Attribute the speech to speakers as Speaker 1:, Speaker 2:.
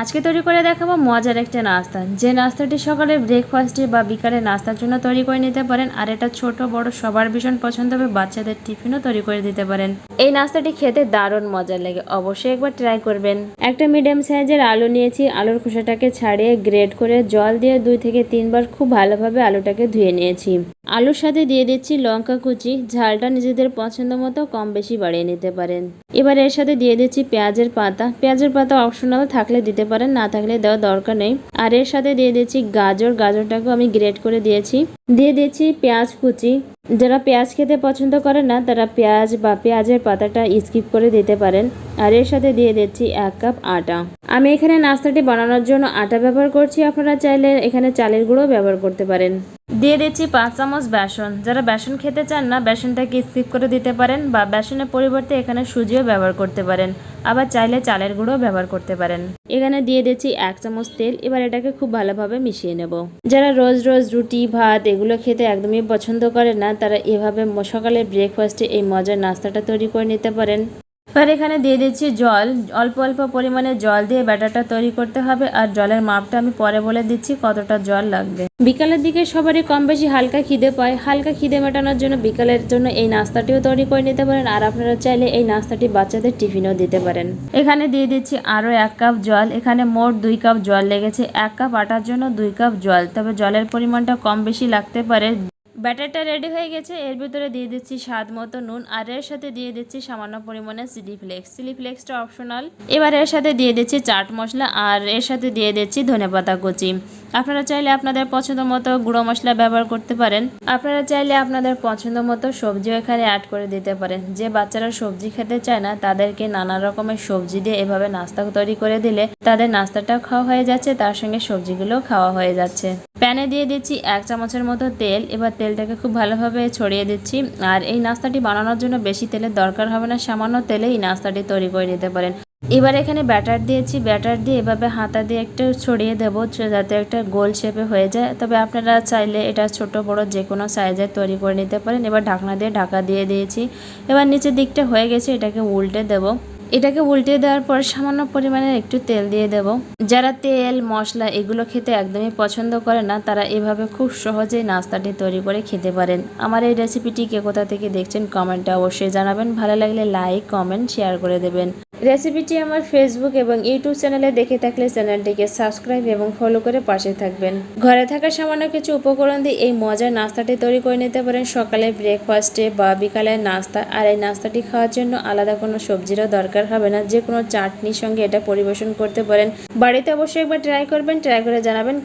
Speaker 1: আজকে তৈরি করে দেখাবো মজার একটা নাস্তা। যে নাস্তাটি সকালে ব্রেকফাস্টে বা বিকালে নাস্তার জন্য তৈরি করে নিতে পারেন, আর এটা ছোট, বড়, সবার ভীষণ পছন্দ হবে, বাচ্চাদের টিফিনও তৈরি করে দিতে পারেন। এই নাস্তাটি খেতে দারুণ মজার লাগে, অবশ্যই একবার ট্রাই করবেন। একটা মিডিয়াম সাইজের আলু নিয়েছি, আলুর খোসাটাকে ছাড়িয়ে গ্রেড করে জল দিয়ে দুই থেকে তিনবার খুব ভালোভাবে আলুটাকে ধুয়ে নিয়েছি। আলুর সাথে দিয়ে দিচ্ছি লঙ্কা কুচি, ঝালটা নিজেদের পছন্দ মতো কম বেশি বাড়িয়ে নিতে পারেন। এবার এর সাথে দিয়ে দিচ্ছি পেঁয়াজের পাতা। পেঁয়াজের পাতা অপশনাল থাকলে দিতে পারেন, না থাকলে দেওয়ার দরকার নেই। আর এর সাথে দিয়ে দিচ্ছি গাজর। গাজরটাকেও আমি গ্রেট করে দিয়েছি। দিয়ে দিচ্ছি পেঁয়াজ কুচি। যারা পেঁয়াজ খেতে পছন্দ করে না, তারা পেঁয়াজ বা পেঁয়াজের পাতাটা স্কিপ করে দিতে পারেন। আর এর সাথে দিয়ে দিচ্ছি এক কাপ আটা। আমি এখানে নাস্তাটি বানানোর জন্য আটা ব্যবহার করছি। আপনারা চাইলে এখানে চালের গুঁড়ো ব্যবহার করতে পারেন। দিয়ে দিচ্ছি পাঁচ চামচ বেসন। যারা বেসন খেতে চান না, বেসনটাকে স্কিপ করে দিতে পারেন বা বেসনের পরিবর্তে এখানে সুজিও ব্যবহার করতে পারেন। আবার চাইলে চালের গুঁড়ো ব্যবহার করতে পারেন। এখানে দিয়ে দিচ্ছি এক চামচ তেল। এবার এটাকে খুব ভালোভাবে মিশিয়ে নেব। যারা রোজ রোজ রুটি, ভাত এগুলো খেতে একদমই পছন্দ করে না, তারা এভাবে সকালে ব্রেকফাস্টে এই মজার নাস্তাটা তৈরি করে নিতে পারেন। এবার এখানে দিয়ে দিচ্ছি জল। অল্প অল্প পরিমাণে জল দিয়ে ব্যাটারটা তৈরি করতে হবে আর জলের মাপটা আমি পরে বলে দিচ্ছি কতটা জল লাগবে। বিকালের দিকে সবারই কম বেশি হালকা খিদে পায়। হালকা খিদে মেটানোর জন্য বিকালের জন্য এই নাস্তাটিও তৈরি করে নিতে পারেন আর আপনারা চাইলে এই নাস্তাটি বাচ্চাদের টিফিনও দিতে পারেন। এখানে দিয়ে দিচ্ছি আরও এক কাপ জল। এখানে মোট দুই কাপ জল লেগেছে। এক কাপ আটার জন্য দুই কাপ জল। তবে জলের পরিমাণটা কম বেশি লাগতে পারে। ব্যাটারটা রেডি হয়ে গেছে। এর ভিতরে দিয়ে দিচ্ছি স্বাদ মতো নুন আর এর সাথে দিয়ে দিচ্ছি সামান্য পরিমাণে চিলি ফ্লেক্স। চিলি ফ্লেক্সটা অপশনাল। এবার এর সাথে দিয়ে দিচ্ছি চাট মশলা আর এর সাথে দিয়ে দিচ্ছি ধনেপাতা কুচি। আপনারা চাইলে আপনাদের পছন্দ মতো গুঁড়ো মশলা ব্যবহার করতে পারেন। আপনারা চাইলে আপনাদের পছন্দ মতো সবজিও এখানে অ্যাড করে দিতে পারেন। যে বাচ্চারা সবজি খেতে চায় না, তাদেরকে নানা রকমের সবজি দিয়ে এভাবে নাস্তা তৈরি করে দিলে তাদের নাস্তাটাও খাওয়া হয়ে যাচ্ছে, তার সঙ্গে সবজিগুলোও খাওয়া হয়ে যাচ্ছে। প্যানে দিয়ে দিচ্ছি এক চামচের মতো তেল। এবার তেলটাকে খুব ভালোভাবে ছড়িয়ে দিচ্ছি। আর এই নাস্তাটি বানানোর জন্য বেশি তেলের দরকার হবে না, সামান্য তেলে এই নাস্তাটি তৈরি করে নিতে পারেন। এবার এখানে ব্যাটার দিয়েছি, ব্যাটার দিয়ে এভাবে হাতা দিয়ে একটু ছড়িয়ে দেবো যাতে একটা গোল শেপে হয়ে যায়। তবে আপনারা চাইলে এটা ছোট, বড় যে কোনো সাইজের তৈরি করে নিতে পারেন। এবার ঢাকনা দিয়ে ঢাকা দিয়ে দিয়েছি। এবার নিচের দিকটা হয়ে গেছে, এটাকে উল্টে দেবো। এটাকে উল্টে দেওয়ার পর সামান্য পরিমাণে একটু তেল দিয়ে দেব। যারা তেল, মশলা এগুলো খেতে একদমই পছন্দ করে না, তারা এভাবে খুব সহজেই নাস্তাটি তৈরি করে খেতে পারেন। আমার এই রেসিপিটি কে কোথা থেকে দেখছেন কমেন্টে অবশ্যই জানাবেন। ভালো লাগলে লাইক কমেন্ট শেয়ার করে দেবেন। রেসিপিটি আমার ফেসবুক এবং ইউটিউব চ্যানেলে দেখে থাকলে চ্যানেলটিকে সাবস্ক্রাইব এবং ফলো করে পাশে থাকবেন। ঘরে থাকা সামান্য কিছু উপকরণ দিয়ে এই মজার নাস্তাটি তৈরি করে নিতে পারেন। সকালে ব্রেকফাস্টে বা বিকালের নাস্তা, আর এই নাস্তাটি খাওয়ার জন্য আলাদা কোনো সবজিরও দরকার হবে না। যে কোনো চাটনির সঙ্গে এটা পরিবেশন করতে পারেন। বাড়িতে অবশ্যই একবার ট্রাই করবেন। ট্রাই করে জানাবেন